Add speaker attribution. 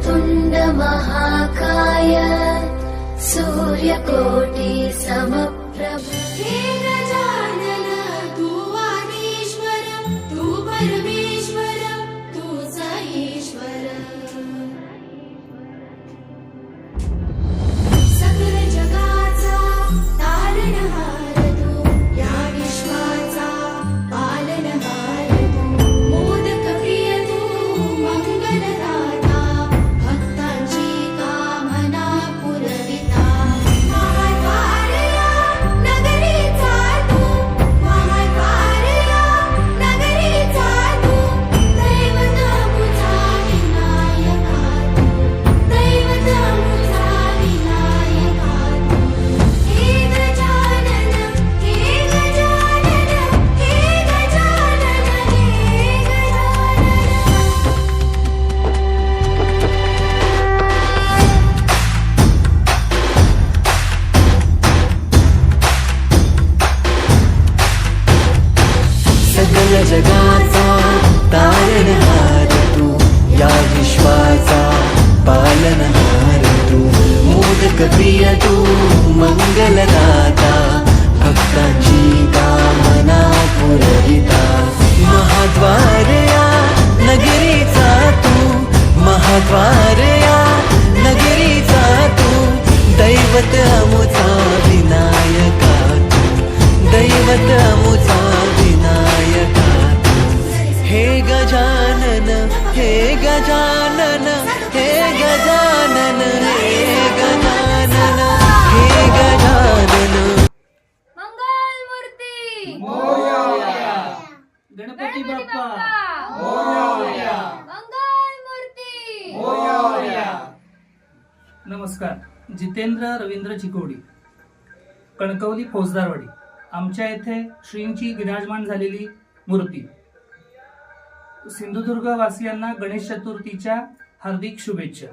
Speaker 1: वक्रतुण्ड महाकाय सूर्यकोटि समप्रभ जगाचा तारणहार तू या विश्वाचा पालनहार तू. मोदक प्रिय तू मंगलदाता भक्तांची कामना पुरविता.
Speaker 2: महाद्वार या नगरीचा तू महाद्वार या नगरीचा तू. दैवत अमुचा विनायका तू. दैवत अमुचा हे गजानन हे गजानन हे गजानन हे गजानन हे गजानन.
Speaker 1: मंगल मूर्ती
Speaker 3: गणपती बाप्पा!
Speaker 1: मंगल मूर्ती
Speaker 3: नमस्कार. जितेंद्र रवींद्र चिकोडी कणकवली फौजदारवाडी. आमच्या येथे श्रींची विराजमान झालेली मूर्ती. सिंधुदुर्ग वासियांना गणेश चतुर्थीच्या हार्दिक शुभेच्छा.